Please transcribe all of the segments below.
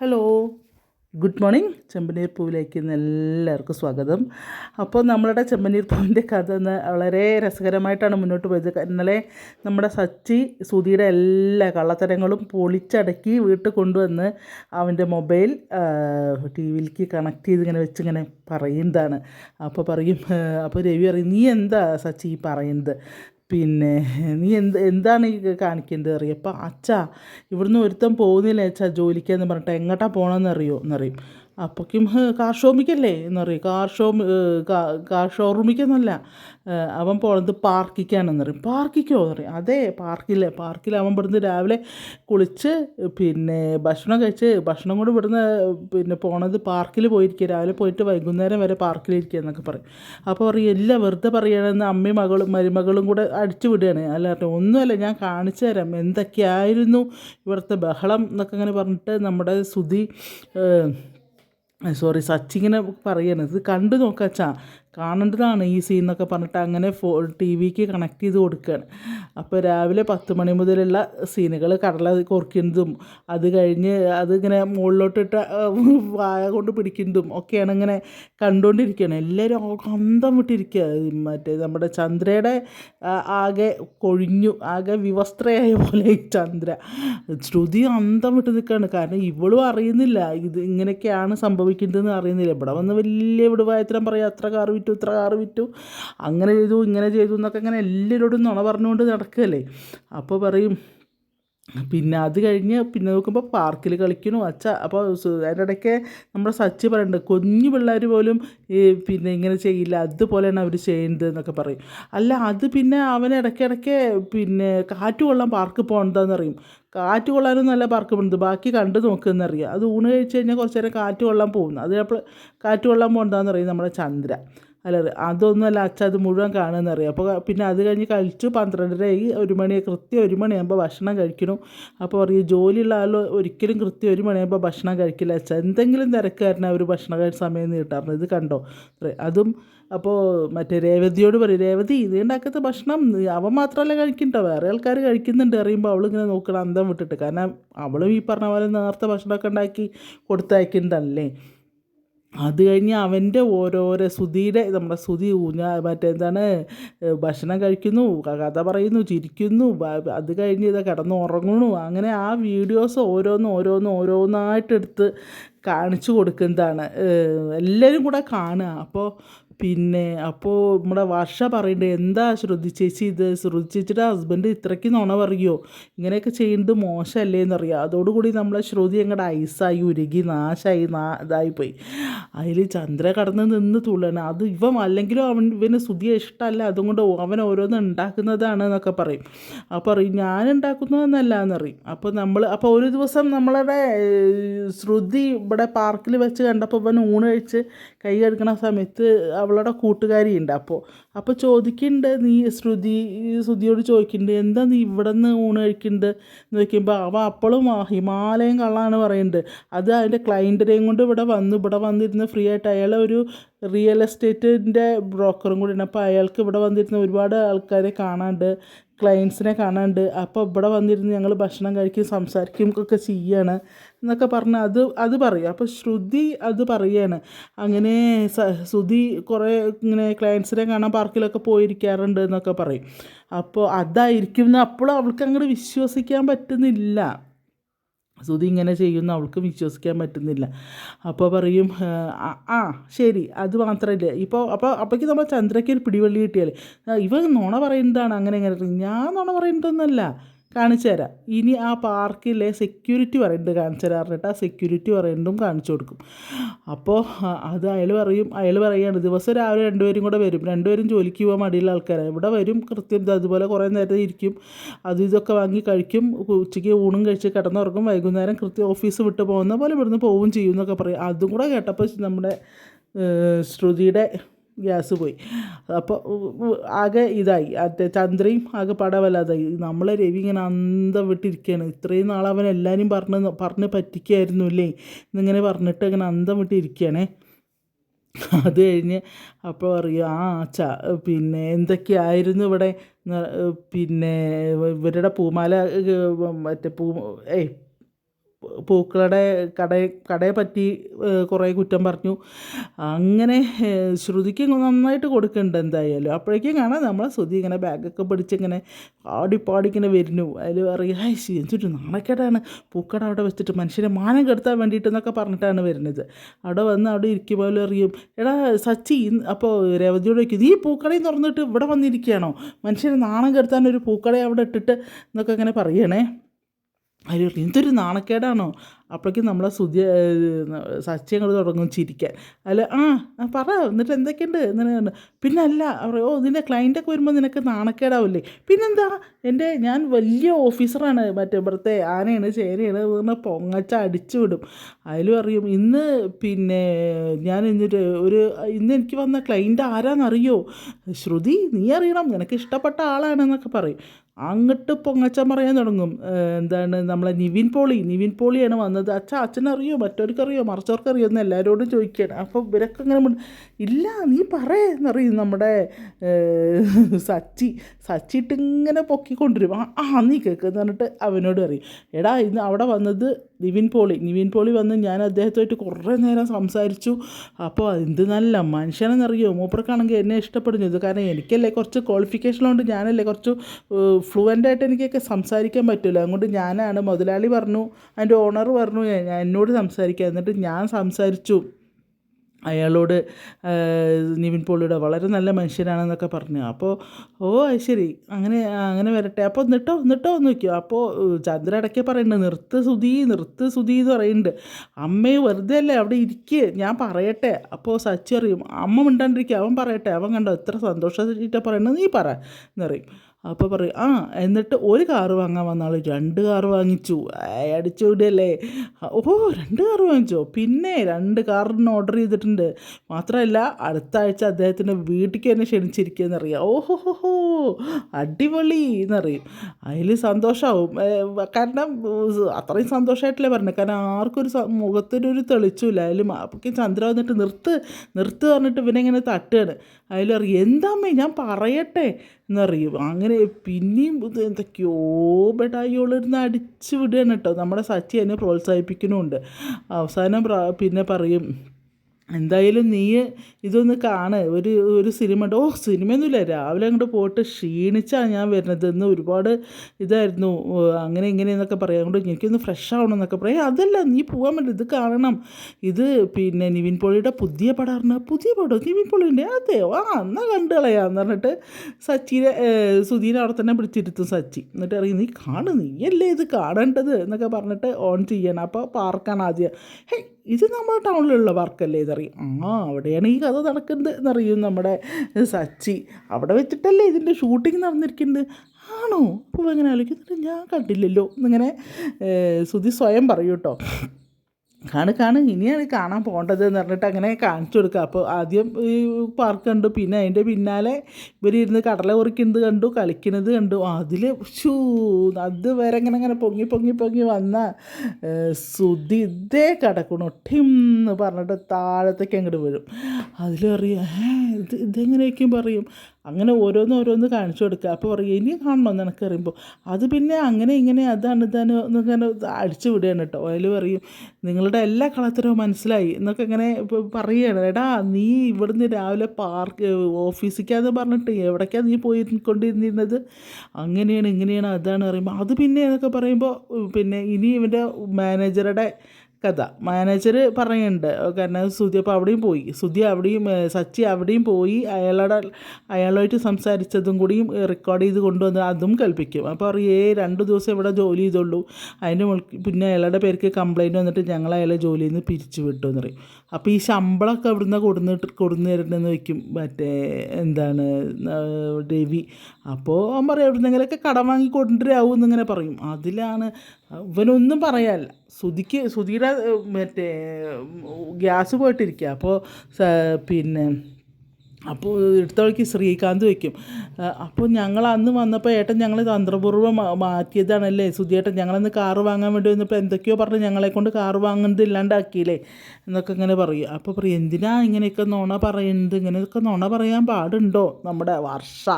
Hello. Good morning. ചെമ്പനീർ പൂവിലേക്ക് ഇന്ന് എല്ലാവർക്കും സ്വാഗതം. അപ്പോൾ നമ്മളുടെ ചെമ്പനീർ പൂവിന്റെ കഥ വളരെ രസകരമായിട്ടാണ് മുന്നോട്ട് പോയത്. ഇന്നലെ നമ്മുടെ സച്ചി സുധിയുടെ എല്ലാ കള്ളത്തരങ്ങളും പൊളിച്ചടക്കി വീട്ടിൽ കൊണ്ടുവന്ന് അവന്റെ മൊബൈൽ ടി വിയിലേക്ക് കണക്ട് ചെയ്ത് ഇങ്ങനെ വെച്ച് ഇങ്ങനെ പറയുന്നതാണ്. അപ്പോൾ പറയും അപ്പോൾ രവി പറയും നീ എന്താ സച്ചി പറയുന്നത്? പിന്നെ നീ എന്ത് എന്താണ് ഈ കാണിക്കേണ്ടത് അറിയും? അപ്പം അച്ഛാ ഇവിടുന്ന് ഒരുത്തം പോകുന്നില്ല അച്ഛാ ജോലിക്കെന്ന് പറഞ്ഞിട്ട് എങ്ങോട്ടാണ് പോകണമെന്ന് അറിയോ? എന്നറിയും അപ്പോഴേക്കും കാർ ഷോമിക്കല്ലേ? എന്നറിയും. കാർ ഷോ കാർ ഷോറൂമിക്കൊന്നുമല്ല അവൻ പോണത് പാർക്കിക്കാണെന്ന് പറയും പാർക്കിക്കോ എന്ന് പറയും അതെ പാർക്കില്ല? പാർക്കിൽ അവൻ ഇവിടുന്ന് രാവിലെ കുളിച്ച് പിന്നെ ഭക്ഷണം കഴിച്ച് ഭക്ഷണം കൊണ്ട് ഇവിടുന്ന് പിന്നെ പോണത് പാർക്കിൽ പോയിരിക്കുക. രാവിലെ പോയിട്ട് വൈകുന്നേരം വരെ പാർക്കിലിരിക്കുക എന്നൊക്കെ പറയും. അപ്പോൾ പറയും എല്ലാം വെറുതെ പറയണമെന്ന് അമ്മയും മകളും മരുമകളും കൂടെ അടിച്ചു വിടുകയാണ്. അല്ലാതെ ഒന്നുമല്ല ഞാൻ കാണിച്ചു തരാം. എന്തൊക്കെയായിരുന്നു ഇവിടുത്തെ ബഹളം എന്നൊക്കെ ഇങ്ങനെ പറഞ്ഞിട്ട് നമ്മുടെ സുധി സോറി സച്ചിങ്ങനെ പറയുകയാണ് ഇത് കണ്ടു നോക്കാച്ചാ കാണേണ്ടതാണ് ഈ സീൻ എന്നൊക്കെ പറഞ്ഞിട്ട് അങ്ങനെ ഫോ ടി വിക്ക് കണക്ട് ചെയ്ത് കൊടുക്കുകയാണ് അപ്പോൾ രാവിലെ പത്ത് മണി മുതലുള്ള സീനുകൾ കടല കുറയ്ക്കുന്നതും അത് കഴിഞ്ഞ് അതിങ്ങനെ മുകളിലോട്ടിട്ട് വായ കൊണ്ട് പിടിക്കുന്നതും ഒക്കെയാണ് ഇങ്ങനെ കണ്ടുകൊണ്ടിരിക്കുകയാണ് എല്ലാവരും അന്തം വിട്ടിരിക്കുക മറ്റേ നമ്മുടെ ചന്ദ്രയുടെ ആകെ കൊഴിഞ്ഞു ആകെ വിവസ്ത്രയായ പോലെ ചന്ദ്ര. ശ്രുതി അന്തം വിട്ട് നിൽക്കുകയാണ് കാരണം ഇവളും അറിയുന്നില്ല. ഇത് ഇങ്ങനെയൊക്കെയാണ് സംഭവിക്കുന്നതെന്ന് അറിയുന്നില്ല. ഇവിടെ വന്ന് വലിയ വിടുവായത്തിനും പറയാം. അത്ര കാർ വിറ്റു ഇത്ര കാറ് വിറ്റു. അങ്ങനെ ചെയ്തു ഇങ്ങനെ ചെയ്തു എന്നൊക്കെ അങ്ങനെ എല്ലാവരോടും നുണ പറഞ്ഞുകൊണ്ട് നടക്കുകയല്ലേ. അപ്പോൾ പറയും പിന്നെ അത് കഴിഞ്ഞ് പിന്നെ നോക്കുമ്പോൾ പാർക്കിൽ കളിക്കണു അച്ഛ അപ്പോൾ അതിന്റെ ഇടയ്ക്ക് നമ്മുടെ സച്ചി പറയുന്നുണ്ട് കുഞ്ഞു പിള്ളേർ പോലും ഈ പിന്നെ ഇങ്ങനെ ചെയ്യില്ല അതുപോലെയാണ് അവർ ചെയ്യുന്നത് എന്നൊക്കെ പറയും. അല്ല അത് പിന്നെ അവൻ ഇടയ്ക്കിടയ്ക്ക് പിന്നെ കാറ്റ് കൊള്ളാൻ പാർക്ക് പോകണ്ടെന്ന് അറിയും കാറ്റ് കൊള്ളാനും നല്ല പാർക്ക് പോകുന്നത് ബാക്കി കണ്ടു നോക്കുന്നറിയാം അത് ഊണ് കഴിച്ച് കഴിഞ്ഞാൽ കുറച്ച് നേരം കാറ്റ് കൊള്ളാൻ പോകുന്നു. അത് അപ്പോൾ കാറ്റ് കൊള്ളാൻ പോകണ്ടെന്ന് അറിയും നമ്മുടെ ചന്ദ്ര. അല്ല അതൊന്നുമല്ല അച്ഛ അത് മുഴുവൻ കാണുമെന്നറിയാം. അപ്പോൾ പിന്നെ അത് കഴിഞ്ഞ് കഴിച്ചു പന്ത്രണ്ടരയായി ഒരു മണി കൃത്യം ഒരു മണിയാകുമ്പോൾ ഭക്ഷണം കഴിക്കണം. അപ്പോൾ പറയും ജോലിയുള്ള ആൾ ഒരിക്കലും കൃത്യം ഒരു മണിയാകുമ്പോൾ ഭക്ഷണം കഴിക്കില്ല അച്ഛ. എന്തെങ്കിലും തിരക്കാരനെ അവർ ഭക്ഷണം കഴിച്ച സമയം നീട്ടാറുണ്ട്. ഇത് കണ്ടോ? അതും അപ്പോൾ മറ്റേ രേവതിയോട് പറയും രേവതി ഇത് ഉണ്ടാക്കാത്ത ഭക്ഷണം അവൻ മാത്രമല്ല കഴിക്കണ്ടോ? വേറെ ആൾക്കാർ കഴിക്കുന്നുണ്ട്. അറിയുമ്പോൾ അവളിങ്ങനെ നോക്കണം അന്തം വിട്ടിട്ട്. കാരണം അവളും ഈ പറഞ്ഞ പോലെ നേരത്തെ ഭക്ഷണമൊക്കെ ഉണ്ടാക്കി കൊടുത്തയക്കുന്നതല്ലേ? അത് കഴിഞ്ഞ് അവന്റെ ഓരോരോ ശ്രുതിയുടെ നമ്മുടെ സുധി ഊഞ്ഞാ മറ്റെന്താണ് ഭക്ഷണം കഴിക്കുന്നു കഥ പറയുന്നു ചിരിക്കുന്നു അത് കഴിഞ്ഞ് ഇത് കിടന്ന് ഉറങ്ങുന്നു. അങ്ങനെ ആ വീഡിയോസ് ഓരോന്ന് ഓരോന്ന് ഓരോന്നായിട്ടെടുത്ത് കാണിച്ചു കൊടുക്കുന്നതാണ്. എല്ലാവരും കൂടെ കാണുക. അപ്പോൾ പിന്നെ അപ്പോൾ നമ്മുടെ വർഷ പറയുന്നുണ്ട് എന്താ ശ്രുതി ചേച്ചി ഇത്? ശ്രുതി ചേച്ചിയുടെ ഹസ്ബൻഡ് ഇത്രയ്ക്ക് നുണ പറയുമോ ഇങ്ങനെയൊക്കെ ചെയ്യുന്നത് മോശമല്ലേ എന്നറിയാം അതോടുകൂടി നമ്മളെ ശ്രുതി അങ്ങോട്ട് ഐസായി ഉരുകി നാശമായി നാ ഇതായിപ്പോയി. അതിൽ ചന്ദ്ര കടന്ന് നിന്ന് തുള്ളണം. അത് ഇവൻ അല്ലെങ്കിലും അവൻ ഇവന് ശ്രുതിയെ ഇഷ്ടമല്ല അതുകൊണ്ട് അവൻ ഓരോന്ന് ഉണ്ടാക്കുന്നതാണ് എന്നൊക്കെ പറയും. അപ്പോൾ അറിയും ഞാൻ ഉണ്ടാക്കുന്നതെന്നല്ല എന്നറിയും അപ്പോൾ നമ്മൾ അപ്പോൾ ഒരു ദിവസം നമ്മളുടെ ശ്രുതി ഇവിടെ പാർക്കിൽ വെച്ച് കണ്ടപ്പോൾ ഇവൻ ഊണ് കഴിച്ച് കൈ കഴുകണ സമയത്ത് അവളുടെ കൂട്ടുകാരിയുണ്ട്. അപ്പോൾ അപ്പോൾ ചോദിക്കുന്നുണ്ട് നീ ശ്രുതി ശ്രുതിയോട് ചോദിക്കുന്നുണ്ട് എന്താ നീ ഇവിടെ നിന്ന് ഊണ് കഴിക്കുന്നുണ്ട് എന്ന് ചോദിക്കുമ്പോൾ അവ അപ്പോഴും ഹിമാലയം കള്ളാണ് പറയുന്നത് അത് അതിന്റെ ക്ലയന്റിനെയും കൊണ്ട് ഇവിടെ വന്നു. ഇവിടെ വന്നിരുന്ന് ഫ്രീ ആയിട്ട് അയാൾ ഒരു റിയൽ എസ്റ്റേറ്റിന്റെ ബ്രോക്കറും കൂടിയാണ് അപ്പോൾ അയാൾക്ക് ഇവിടെ വന്നിരുന്ന ഒരുപാട് ആൾക്കാരെ കാണാണ്ട് ക്ലയൻസിനെ കാണാണ്ട് അപ്പോൾ ഇവിടെ വന്നിരുന്ന് ഞങ്ങൾ ഭക്ഷണം കഴിക്കും സംസാരിക്കും ഒക്കെ ചെയ്യാണ്. എന്നൊക്കെ പറഞ്ഞ് അത് അത് പറയും. അപ്പോൾ ശ്രുതി അത് പറയുകയാണ് അങ്ങനെ ശ്രുതി കുറേ ഇങ്ങനെ ക്ലയൻസിനെ കാണാൻ പാർക്കിലൊക്കെ പോയിരിക്കാറുണ്ട് എന്നൊക്കെ പറയും. അപ്പോൾ അതായിരിക്കും എന്ന് അപ്പോഴും അവൾക്ക് അങ്ങോട്ട് വിശ്വസിക്കാൻ പറ്റുന്നില്ല. സുധി ഇങ്ങനെ ചെയ്യുന്ന അവൾക്ക് വിശ്വസിക്കാൻ പറ്റുന്നില്ല. അപ്പോൾ പറയും ആ ശരി അത് മാത്രമല്ല ഇപ്പോൾ അപ്പോൾ അപ്പോഴേക്ക് നമ്മൾ ചന്ദ്രയ്ക്ക് ഒരു പിടിവള്ളി കിട്ടിയാൽ ഇവ നുണ പറയുന്നതാണ് അങ്ങനെ ഇങ്ങനെ. ഞാൻ നുണ പറയുന്നതൊന്നുമല്ല കാണിച്ചു തരാം. ഇനി ആ പാർക്കിലെ സെക്യൂരിറ്റി പറയുന്നുണ്ട് കാണിച്ചു തരാം പറഞ്ഞിട്ട് ആ സെക്യൂരിറ്റി പറയുന്നതും കാണിച്ചു കൊടുക്കും. അപ്പോൾ അത് അയാൾ പറയും അയാൾ പറയുകയാണ് ദിവസം രാവിലെ രണ്ടുപേരും കൂടെ വരും. രണ്ടുപേരും ജോലിക്ക് പോകാൻ മടിയുള്ള ആൾക്കാരാണ്. ഇവിടെ വരും കൃത്യം അതുപോലെ കുറേ നേരത്തെ ഇരിക്കും. അത് ഇതൊക്കെ വാങ്ങി കഴിക്കും. ഉച്ചയ്ക്ക് ഊണും കഴിച്ച് കിടന്നുറക്കും വൈകുന്നേരം കൃത്യം ഓഫീസ് വിട്ട് പോകുന്ന പോലെ ഇവിടുന്ന് പോവും ചെയ്യും എന്നൊക്കെ പറയും. അതും കൂടെ കേട്ടപ്പോൾ നമ്മുടെ ശ്രുതിയുടെ ഗ്യാസ് പോയി. അപ്പോൾ ആകെ ഇതായി. മറ്റേ ചന്ദ്രയും ആകെ പടവല്ലാതായി നമ്മളെ രവി ഇങ്ങനെ അന്തം വിട്ടിരിക്കുകയാണ് ഇത്രയും നാൾ അവൻ എല്ലാവരും പറഞ്ഞ് പറഞ്ഞ് പറ്റിക്കായിരുന്നു അല്ലേ? എന്നിങ്ങനെ പറഞ്ഞിട്ട് അങ്ങനെ അന്തം വിട്ടിരിക്കുകയാണേ അത് കഴിഞ്ഞ് അപ്പോൾ പറയും ആ ച പിന്നെ എന്തൊക്കെയായിരുന്നു ഇവിടെ? പിന്നെ ഇവരുടെ പൂമാല മറ്റേ പൂ ഏയ് പൂക്കളുടെ കടയെ കടയെ പറ്റി കുറേ കുറ്റം പറഞ്ഞു. അങ്ങനെ ശ്രുതിക്ക് നന്നായിട്ട് കൊടുക്കുന്നുണ്ട് എന്തായാലും. അപ്പോഴേക്കും കാണാം നമ്മളെ ശ്രുതി ഇങ്ങനെ ബാഗൊക്കെ പിടിച്ച് ഇങ്ങനെ പാടി പാടി ഇങ്ങനെ വരുന്നു. അതിൽ പറയുക ഹായ് ശി എന്തൊരു നാണക്കേടാണ്. പൂക്കട അവിടെ വെച്ചിട്ട് മനുഷ്യരെ മാനം കെടുത്താൻ വേണ്ടിയിട്ടെന്നൊക്കെ പറഞ്ഞിട്ടാണ് വരുന്നത്. അവിടെ വന്ന് അവിടെ ഇരിക്കുമ്പോൾ അറിയും എടാ സച്ചി അപ്പോൾ രേവതിയോട് ചോദിക്കും നീ പൂക്കടയും തുറന്നിട്ട് ഇവിടെ വന്നിരിക്കുകയാണോ? മനുഷ്യനെ നാണം കെടുത്താൻ ഒരു പൂക്കട അവിടെ ഇട്ടിട്ട് എന്നൊക്കെ ഇങ്ങനെ പറയണേ. അതിൽ ഇതൊരു നാണക്കേടാണോ? അപ്പോഴേക്കും നമ്മളെ സുതി സച്ചി അങ്ങോട്ട് തുടങ്ങും ചിരിക്കാൻ. അല്ല ആ പറ എന്നിട്ട് എന്തൊക്കെയുണ്ട്? എന്നിട്ട് പിന്നെ അല്ല ഓ നിന്റെ ക്ലയന്റൊക്കെ വരുമ്പോൾ നിനക്ക് നാണക്കേടാവില്ലേ? പിന്നെന്താ? എന്റെ ഞാൻ വലിയ ഓഫീസറാണ് മറ്റേ ഇവിടുത്തെ ആനയാണ് ചേനയാണ് പറഞ്ഞാൽ പൊങ്ങച്ച അടിച്ചു വിടും. അതിലും അറിയും ഇന്ന് പിന്നെ ഞാൻ എന്നിട്ട് ഒരു ഇന്ന് എനിക്ക് വന്ന ക്ലയന്റ് ആരാന്നറിയോ? ശ്രുതി നീ അറിയണം. നിനക്ക് ഇഷ്ടപ്പെട്ട ആളാണെന്നൊക്കെ പറയും. അങ്ങോട്ട് പൊങ്ങച്ചൻ പറയാൻ തുടങ്ങും. എന്താണ് നമ്മളെ നിവിൻ പോളി. നിവിൻ പോളിയാണ് വന്നത്. അച്ഛ അച്ഛനറിയോ? മറ്റവർക്കറിയോ? മറിച്ചവർക്കറിയോ എന്ന് എല്ലാവരോടും ചോദിക്കുകയാണ്. അപ്പോൾ ഇവരൊക്കെ അങ്ങനെ ഇല്ല നീ പറയെന്നറിയും നമ്മുടെ സച്ചി. സച്ചി ഇട്ട് ഇങ്ങനെ പൊക്കിക്കൊണ്ടിരും. ആ ആ നീ കേൾക്കുന്ന പറഞ്ഞിട്ട് അവനോട് പറയും. എടാ ഇന്ന് അവിടെ വന്നത് നിവിൻ പോളി. നിവിൻ പോളി വന്ന് ഞാൻ അദ്ദേഹത്തുമായിട്ട് കുറേ നേരം സംസാരിച്ചു. അപ്പോൾ എന്ത് നല്ല മനുഷ്യനെന്നറിയോ? മൂപ്പർക്കാണെങ്കിൽ എന്നെ ഇഷ്ടപ്പെടുന്നു. ഇത് കാരണം എനിക്കല്ലേ കുറച്ച് ക്വാളിഫിക്കേഷൻ കൊണ്ട് ഞാനല്ലേ കുറച്ച് ഫ്ലുവന്റ് ആയിട്ട് എനിക്കൊക്കെ സംസാരിക്കാൻ പറ്റില്ല. അതുകൊണ്ട് ഞാനാണ് മുതലാളി പറഞ്ഞു അതിന്റെ ഓണർ പറഞ്ഞു ഞാൻ എന്നോട് സംസാരിക്കാൻ എന്നിട്ട് ഞാൻ സംസാരിച്ചു. അയാളോട് നിവിൻ പോളിയുടെ വളരെ നല്ല മനുഷ്യനാണെന്നൊക്കെ പറഞ്ഞു. അപ്പോൾ ഓ ശരി. അങ്ങനെ അങ്ങനെ വരട്ടെ. അപ്പോൾ എന്നിട്ടോ എന്നിട്ടോ എന്ന് വയ്ക്കും അപ്പോൾ ചന്ദ്ര ഇടയ്ക്ക് പറയുന്നുണ്ട് നിർത്ത് സുതി നിർത്ത് സുതി എന്ന് പറയുന്നുണ്ട് അമ്മയെ വെറുതെ അല്ലേ? അവിടെ ഇരിക്കുക ഞാൻ പറയട്ടെ. അപ്പോൾ സച്ചി അറിയും അമ്മ മിണ്ടാണ്ടിരിക്കുക അവൻ പറയട്ടെ. അവൻ കണ്ടോ എത്ര സന്തോഷമായിട്ടാണ് പറയുന്നത് നീ പറ. എന്നറിയും അപ്പോൾ പറയും ആ എന്നിട്ട് ഒരു കാറ് വാങ്ങാൻ വന്ന ആൾ രണ്ട് കാറ് വാങ്ങിച്ചു. അടിച്ചുവിടല്ലേ ഓ രണ്ട് കാറ് വാങ്ങിച്ചോ? പിന്നെ രണ്ട് കാറിന് ഓർഡർ ചെയ്തിട്ടുണ്ട്. മാത്രമല്ല അടുത്ത ആഴ്ച അദ്ദേഹത്തിന്റെ വീട്ടിലേക്ക് തന്നെ ക്ഷണിച്ചിരിക്കുകയെന്ന് അറിയാം. ഓഹോ ഹോ ഹോ അടിപൊളി എന്നറിയും അതിൽ സന്തോഷമാവും കാരണം അത്രയും സന്തോഷമായിട്ടല്ലേ പറഞ്ഞത്. കാരണം ആർക്കൊരു മുഖത്തിനൊരു തെളിച്ചില്ല. അതിൽ ചന്ദ്ര വന്നിട്ട് നിർത്ത് നിർത്ത് പറഞ്ഞിട്ട് ഇവനെങ്ങനെ തട്ടുകയാണ്. അതിലറിയും എന്താമ്മേ ഞാൻ പറയട്ടെ? എന്നറിയും. അങ്ങനെ പിന്നെയും ഇത് എന്തൊക്കെയോ ബെഡായിയോളിരുന്ന് അടിച്ച് വിടുകയാണ് കേട്ടോ. നമ്മുടെ സച്ചി എന്നെ പ്രോത്സാഹിപ്പിക്കുന്നുമുണ്ട് അവസാനം പിന്നെ പറയും എന്തായാലും നീ ഇതൊന്ന് കാണ. ഒരു ഒരു സിനിമ ഉണ്ട്. ഓ സിനിമയൊന്നുമില്ല. രാവിലെ അങ്ങോട്ട് പോയിട്ട് ക്ഷീണിച്ചാണ് ഞാൻ വരുന്നത്. ഇന്ന് ഒരുപാട് ഇതായിരുന്നു. അങ്ങനെ ഇങ്ങനെ എന്നൊക്കെ പറയാം. അതുകൊണ്ട് എനിക്കൊന്ന് ഫ്രഷ് ആവണം എന്നൊക്കെ പറയാം. അതല്ല നീ പോകാൻ പറ്റില്ല ഇത് കാണണം. ഇത് പിന്നെ നിവിൻ പോളിയുടെ പുതിയ പടമാണ് പുതിയ പടം? നിവിൻ പോളിന്റെ അതെയോ ആ എന്നാൽ കണ്ടു കളയാന്ന് പറഞ്ഞിട്ട് സച്ചിനെ സുധീനെ അവിടെ തന്നെ പിടിച്ചിരുത്തും സച്ചി. എന്നിട്ട് അറിയും നീ കാണു. നീയല്ലേ ഇത് കാണേണ്ടത്? എന്നൊക്കെ പറഞ്ഞിട്ട് ഓൺ ചെയ്യണം. അപ്പോൾ പാർക്കാണ് ആദ്യം. ഹേയ് ഇത് നമ്മുടെ ടൗണിലുള്ള വർക്കല്ലേ ഇതറിയും ആ അവിടെയാണ് ഈ കഥ നടക്കുന്നത് എന്നറിയും നമ്മുടെ സച്ചി. അവിടെ വെച്ചിട്ടല്ലേ ഇതിന്റെ ഷൂട്ടിംഗ് നടന്നിരിക്കുന്നത്. ആണോ? അപ്പോൾ എങ്ങനെ ആലോചിക്കുന്നുണ്ട് ഞാൻ കണ്ടില്ലല്ലോ. എന്നിങ്ങനെ സുധി സ്വയം പറയൂ കേട്ടോ കാണ് കാണ്. ഇനിയാണ് കാണാൻ പോകേണ്ടത് എന്ന് പറഞ്ഞിട്ട് അങ്ങനെ കാണിച്ചു കൊടുക്കുക. അപ്പോൾ ആദ്യം ഈ പാർക്ക് കണ്ടു പിന്നെ അതിന്റെ പിന്നാലെ ഇവരിരുന്ന് കടല കുറിക്കുന്നത് കണ്ടു കളിക്കുന്നത് കണ്ടു. അതിൽ ഷൂ അത് വരെ അങ്ങനെ അങ്ങനെ പൊങ്ങി പൊങ്ങി പൊങ്ങി വന്ന സുതി ഇതേ കിടക്കണു. ഒട്ടിന്ന് പറഞ്ഞിട്ട് താഴത്തേക്ക് അങ്ങോട്ട് വീഴും. അതിൽ പറയും ഇത് ഇതെങ്ങനെയൊക്കെയും പറയും. അങ്ങനെ ഓരോന്ന് ഓരോന്ന് കാണിച്ചു കൊടുക്കുക. അപ്പോൾ പറയും ഇനി കാണണം? നിനക്ക് അറിയുമ്പോൾ അത് പിന്നെ അങ്ങനെ ഇങ്ങനെ അതാണ് ഇതാണ് എന്നൊക്കെ അടിച്ചു വിടുകയാണ് കേട്ടോ. അതിൽ പറയും നിങ്ങളുടെ എല്ലാ കളത്തരവും മനസ്സിലായി എന്നൊക്കെ ഇങ്ങനെ പറയുകയാണ് എടാ നീ ഇവിടുന്ന് രാവിലെ പാർക്ക് ഓഫീസിക്കാന്ന് പറഞ്ഞിട്ട് എവിടേക്കാണ് നീ പോയി കൊണ്ടിരുന്നിരുന്നത് അങ്ങനെയാണ് ഇങ്ങനെയാണ് അതാണ് പറയുമ്പോൾ അത് പിന്നെ എന്നൊക്കെ പറയുമ്പോൾ പിന്നെ ഇനി ഇവന്റെ മാനേജറുടെ കഥ. മാനേജർ പറയുന്നുണ്ട് കാരണം സുധി അപ്പോൾ അവിടെയും പോയി. സുധി അവിടെയും സച്ചി അവിടെയും പോയി. അയാളുടെ അയാളുമായിട്ട് സംസാരിച്ചതും കൂടിയും റെക്കോർഡ് ചെയ്ത് കൊണ്ടുവന്ന് അതും കൽപ്പിക്കും അപ്പോൾ അറിയേ രണ്ട് ദിവസം ഇവിടെ ജോലി ചെയ്തുള്ളൂ. അതിന്റെ പിന്നെ അയാളുടെ പേർക്ക് കംപ്ലയിന്റ് വന്നിട്ട് ഞങ്ങൾ അയാളെ ജോലിയിൽ നിന്ന് പിരിച്ചു വിട്ടു എന്ന് പറയും. അപ്പോൾ ഈ ശമ്പളമൊക്കെ അവിടുന്ന് കൊടുന്നിട്ട് കൊടുന്നു തരണമെന്ന് വയ്ക്കും. മറ്റേ എന്താണ് രവി. അപ്പോൾ അവൻ പറയും എവിടുന്നെങ്കിലൊക്കെ കടം വാങ്ങി കൊണ്ടുവരാവും എന്നിങ്ങനെ പറയും. അതിലാണ് ഇവനൊന്നും പറയാല്ല ശ്രുതിക്ക് ശ്രുതിയുടെ മറ്റേ ഗ്യാസ് പോയിട്ടിരിക്കുക അപ്പോൾ പിന്നെ അപ്പോൾ എടുത്ത വഴിക്ക് ശ്രീകാന്ത് വയ്ക്കും. അപ്പോൾ ഞങ്ങൾ അന്ന് വന്നപ്പോൾ ഏട്ടൻ ഞങ്ങൾ തന്ത്രപൂർവം മാറ്റിയതാണല്ലേ? സുധിയേട്ടൻ ഞങ്ങളന്ന് കാറ് വാങ്ങാൻ വേണ്ടി വന്നപ്പോൾ എന്തൊക്കെയോ പറഞ്ഞ് ഞങ്ങളെ കൊണ്ട് കാറ് വാങ്ങുന്നത് ഇല്ലാണ്ടാക്കിയില്ലേ? എന്നൊക്കെ ഇങ്ങനെ പറയും. അപ്പോൾ പറയും എന്തിനാ ഇങ്ങനെയൊക്കെ നുണ പറയുന്നത്? ഇങ്ങനെയൊക്കെ നുണ പറയാൻ പാടുണ്ടോ നമ്മുടെ വർഷ?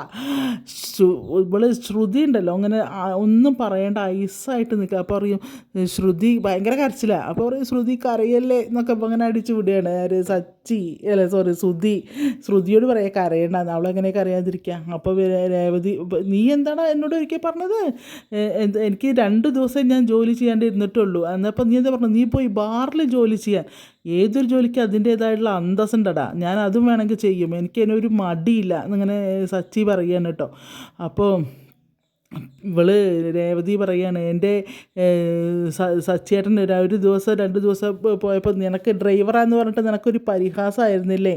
ഇവൾ ശ്രുതി ഉണ്ടല്ലോ അങ്ങനെ ഒന്നും പറയേണ്ട ഐസായിട്ട് നിൽക്കുക. അപ്പോൾ പറയും ശ്രുതി ഭയങ്കര കരച്ചിലാണ് അപ്പോൾ പറയും ശ്രുതി കരയല്ലേ? എന്നൊക്കെ അങ്ങനെ അടിച്ചു വിടുകയാണ്. ആര് സച്ചി അല്ല സോറി ശ്രുതി. ശ്രുതിയോട് പറയാൻ കരയണ്ട അവളെങ്ങനെ കരയാതിരിക്കുക അപ്പോൾ രേവതി നീ എന്താണ് എന്നോട് ഒരിക്കൽ പറഞ്ഞത്? എനിക്ക് രണ്ട് ദിവസം ഞാൻ ജോലി ചെയ്യാണ്ട് ഇരുന്നിട്ടുള്ളൂ. എന്നപ്പോൾ നീ എന്താ പറഞ്ഞു? നീ പോയി ബാറിൽ ജോലി ചെയ്യാൻ. ഏതൊരു ജോലിക്ക് അതിന്റേതായിട്ടുള്ള അന്തസ്സുണ്ടടാ. ഞാൻ അതും വേണമെങ്കിൽ ചെയ്യും. എനിക്കതിനൊരു മടിയില്ല. എന്നിങ്ങനെ സച്ചി പറയുകയാണ് കേട്ടോ. അപ്പോൾ ഇവൾ രേവതി പറയാണ് എന്റെ സച്ചേട്ടൻ ഒരു ദിവസം രണ്ട് ദിവസം പോയപ്പോൾ നിനക്ക് ഡ്രൈവറാന്ന് പറഞ്ഞിട്ട് നിനക്കൊരു പരിഹാസമായിരുന്നില്ലേ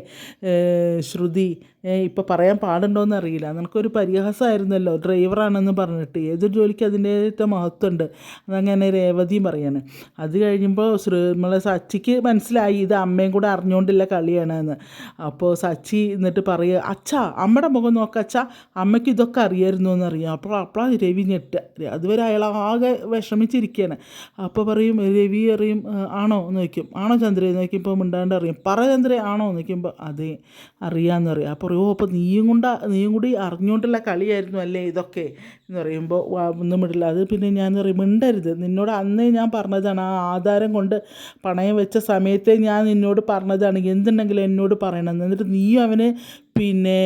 ശ്രുതി ഇപ്പോൾ പറയാൻ പാടുണ്ടോയെന്ന് അറിയില്ല. നിനക്കൊരു പരിഹാസമായിരുന്നല്ലോ ഡ്രൈവറാണെന്ന് പറഞ്ഞിട്ട്. ഏതൊരു ജോലിക്ക് അതിന്റേതായിട്ട് മഹത്വമുണ്ട്. അതങ്ങനെ രേവതിയും പറയാണ്. അത് കഴിയുമ്പോൾ നമ്മളെ സച്ചിക്ക് മനസ്സിലായി. ഇത് അമ്മയും കൂടെ അറിഞ്ഞുകൊണ്ടില്ല കളിയാണ് എന്ന് അപ്പോൾ സച്ചി എന്നിട്ട് പറയുക അച്ഛാ അമ്മയുടെ മുഖം നോക്ക അച്ഛാ. അമ്മയ്ക്ക് ഇതൊക്കെ അറിയായിരുന്നു എന്നറിയാം അപ്പോൾ അപ്പോഴാണ് രവി ഞെട്ടുക അതുവരെ അയാൾ ആകെ വിഷമിച്ചിരിക്കുകയാണ് അപ്പോൾ പറയും രവി അറിയും "ആ, ആണോ? എന്ന് ചോദിക്കും. ആണോ ചന്ദ്രയെന്ന് നോക്കിയപ്പോൾ മിണ്ടാണ്ട് അറിയും പറ ചന്ദ്രയാണോ എന്ന് ചോദിക്കുമ്പോൾ അതെ അറിയാമെന്ന് പറയും. അപ്പോൾ പറയും ഓ അപ്പോൾ നീയും കൊണ്ട് നീയും കൂടി അറിഞ്ഞുകൊണ്ടുള്ള കളിയായിരുന്നു അല്ലേ ഇതൊക്കെ? എന്ന് പറയുമ്പോൾ ഒന്നും വിടില്ല അത് പിന്നെ ഞാൻ പറയും മിണ്ടരുത്. നിന്നോട് അന്നേ ഞാൻ പറഞ്ഞതാണ്. ആ ആധാരം കൊണ്ട് പണയം വെച്ച സമയത്തെ ഞാൻ നിന്നോട് പറഞ്ഞതാണ്. എന്തുണ്ടെങ്കിലും എന്നോട് പറയണം. എന്നിട്ട് നീയും അവനെ പിന്നെ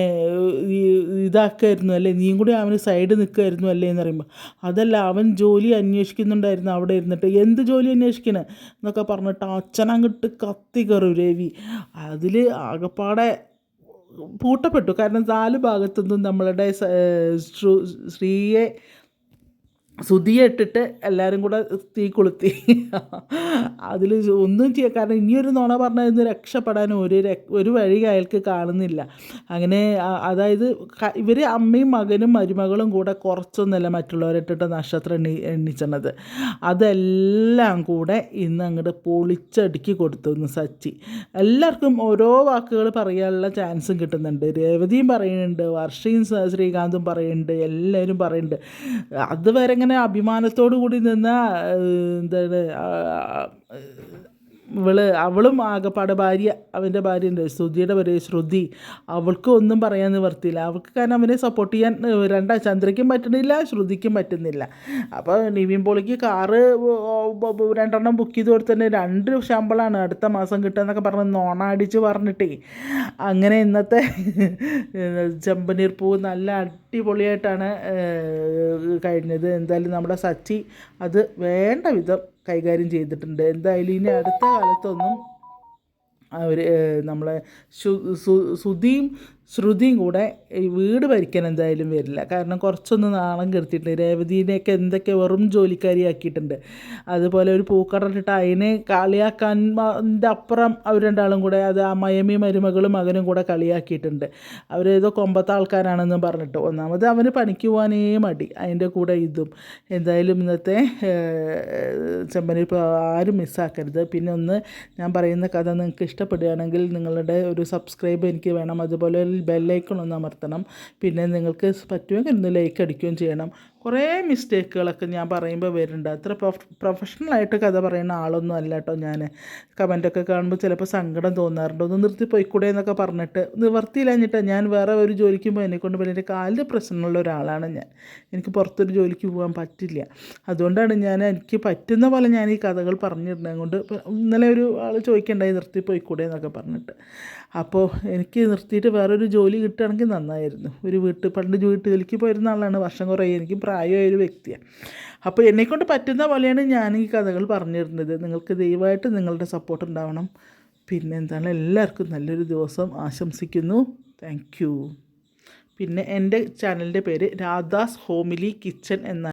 ഇതാക്കായിരുന്നു അല്ലേ? നീയും കൂടി അവന് സൈഡ് നിൽക്കുമായിരുന്നു അല്ലേ എന്ന് പറയുമ്പോൾ അതല്ല അവൻ ജോലി അന്വേഷിക്കുന്നുണ്ടായിരുന്നു അവിടെ ഇരുന്നിട്ട്. എന്ത് ജോലി അന്വേഷിക്കണേ? എന്നൊക്കെ പറഞ്ഞിട്ട് അച്ഛനങ്ങിട്ട് കത്തി കയറും രവി. അതിൽ ആകപ്പാടെ പൂട്ടപ്പെട്ടു. കാരണം നാല് ഭാഗത്തുനിന്നും നമ്മളുടെ സ്ത്രീയെ ശ്രീയെ സുതിയെ ഇട്ടിട്ട് എല്ലാവരും കൂടെ തീ കൊളുത്തി. അതിൽ ഒന്നും ചെയ്യാൻ കാരണം ഇനിയൊരു നുണ ഇന്ന് രക്ഷപ്പെടാൻ ഒരു ഒരു വഴി അയാൾക്ക് കാണുന്നില്ല. അങ്ങനെ അതായത് ഇവർ അമ്മയും മകനും മരുമകളും കൂടെ കുറച്ചൊന്നുമല്ല മറ്റുള്ളവരിട്ടിട്ട് നക്ഷത്രം എണ്ണി എണ്ണിച്ചണത്. അതെല്ലാം കൂടെ ഇന്ന് അങ്ങോട്ട് പൊളിച്ചടുക്കി കൊടുത്തു ഇന്ന് സച്ചി. എല്ലാവർക്കും ഓരോ വാക്കുകൾ പറയാനുള്ള ചാൻസും കിട്ടുന്നുണ്ട്. രേവതിയും പറയുന്നുണ്ട് വർഷയും ശ്രീകാന്തും പറയുന്നുണ്ട് എല്ലാവരും പറയുന്നുണ്ട്. അതുവരെ ഇങ്ങനെ അഭിമാനത്തോടു കൂടി നിന്ന എന്താണ് ഇവൾ അവളും ആകപ്പാടെ ഭാര്യ അവന്റെ ഭാര്യ ഉണ്ട് ശ്രുതിയുടെ പേര് ശ്രുതി. അവൾക്ക് ഒന്നും പറയാൻ നിവർത്തിയില്ല. അവൾക്ക് കാരണം അവനെ സപ്പോർട്ട് ചെയ്യാൻ രണ്ട ചന്ദ്രയ്ക്കും പറ്റുന്നില്ല ശ്രുതിക്കും പറ്റുന്നില്ല. അപ്പോൾ നിവിൻ പോളിക്ക് കാറ് രണ്ടെണ്ണം ബുക്ക് ചെയ്ത് കൊടുത്തന്നെ രണ്ട് ശമ്പളമാണ് അടുത്ത മാസം കിട്ടുക പറഞ്ഞ് നോണാടിച്ച് പറഞ്ഞിട്ടേ. അങ്ങനെ ഇന്നത്തെ ചെമ്പനീർ പൂ നല്ല അടിപൊളിയായിട്ടാണ് കഴിഞ്ഞത്. എന്തായാലും നമ്മുടെ സച്ചി അത് വേണ്ട വിധം കൈകാര്യം ചെയ്തിട്ടുണ്ട്. എന്തായാലും ഇനി അടുത്ത കാലത്തൊന്നും അവർ നമ്മളെ ശു സു- സുധിയും ശ്രുതിയും കൂടെ ഈ വീട് ഭരിക്കാൻ എന്തായാലും വരില്ല. കാരണം കുറച്ചൊന്ന് നാളം കെടുത്തിയിട്ടുണ്ട്. രേവതിനെയൊക്കെ എന്തൊക്കെ വെറും ജോലിക്കാരിയാക്കിയിട്ടുണ്ട്. അതുപോലെ ഒരു പൂക്കടലിട്ട് അതിനെ കളിയാക്കാന്റെ അപ്പുറം അവർ രണ്ടാളും കൂടെ അത് ആ മയമി മരുമകളും മകനും കൂടെ കളിയാക്കിയിട്ടുണ്ട്. അവരേതോ കൊമ്പത്തെ ആൾക്കാരാണെന്ന് പറഞ്ഞിട്ട്. ഒന്നാമത് അവന് പണിക്ക് പോകാനേ മടി. അതിന്റെ കൂടെ ഇതും. എന്തായാലും ഇന്നത്തെ ചെമ്പനി ആരും മിസ്സാക്കരുത്. പിന്നെ ഒന്ന് ഞാൻ പറയുന്ന കഥ നിങ്ങൾക്ക് ഇഷ്ടപ്പെടുകയാണെങ്കിൽ നിങ്ങളുടെ ഒരു സബ്സ്ക്രൈബ് എനിക്ക് വേണം. അതുപോലെ ബെല്ലൈക്കൺ ഒന്ന് അമർത്തണം. പിന്നെ നിങ്ങൾക്ക് പറ്റുമെങ്കിൽ ഒന്ന് ലൈക്ക് അടിക്കുകയും ചെയ്യണം. കുറേ മിസ്റ്റേക്കുകളൊക്കെ ഞാൻ പറയുമ്പോൾ വരുന്നുണ്ട്. അത്ര പ്രൊഫ് പ്രൊഫഷണലായിട്ട് കഥ പറയുന്ന ആളൊന്നും അല്ല കേട്ടോ ഞാൻ കമന്റൊക്കെ കാണുമ്പോൾ ചിലപ്പോൾ സങ്കടം തോന്നാറുണ്ട്. ഒന്ന് നിർത്തി പോയിക്കൂടെ എന്നൊക്കെ പറഞ്ഞിട്ട് നിവർത്തിയില്ലാഞ്ഞിട്ട് ഞാൻ വേറെ ഒരു ജോലിക്ക് പോയി. എന്നെക്കൊണ്ട് പോലെ എന്റെ കാലിന്റെ പ്രശ്നമുള്ള ഒരാളാണ് ഞാൻ. എനിക്ക് പുറത്തൊരു ജോലിക്ക് പോകാൻ പറ്റില്ല. അതുകൊണ്ടാണ് ഞാൻ എനിക്ക് പറ്റുന്ന പോലെ ഞാൻ ഈ കഥകൾ പറഞ്ഞിരുന്നത്. കൊണ്ട് ഇന്നലെ ഒരു ആൾ ചോദിക്കണ്ടായി നിർത്തി പോയിക്കൂടെ എന്നൊക്കെ പറഞ്ഞിട്ട്. അപ്പോൾ എനിക്ക് നിർത്തിയിട്ട് വേറൊരു ജോലി കിട്ടുകയാണെങ്കിൽ നന്നായിരുന്നു. ഒരു വീട്ട് പണ്ട് വീട്ട് ജോലിക്ക് പോയിരുന്ന ആളാണ്. വർഷം കുറേ എനിക്ക് പ്രായമായ ഒരു വ്യക്തിയാണ് അപ്പോൾ എന്നെക്കൊണ്ട് പറ്റുന്ന പോലെയാണ് ഞാൻ ഈ കഥകൾ പറഞ്ഞിരുന്നത്. നിങ്ങൾക്ക് ദയവായിട്ട് നിങ്ങളുടെ സപ്പോർട്ട് ഉണ്ടാവണം. പിന്നെ എന്താണ്? എല്ലാവർക്കും നല്ലൊരു ദിവസം ആശംസിക്കുന്നു. താങ്ക് പിന്നെ എന്റെ ചാനലിന്റെ പേര് രാധാസ് ഹോമിലി കിച്ചൺ എന്നാണ്.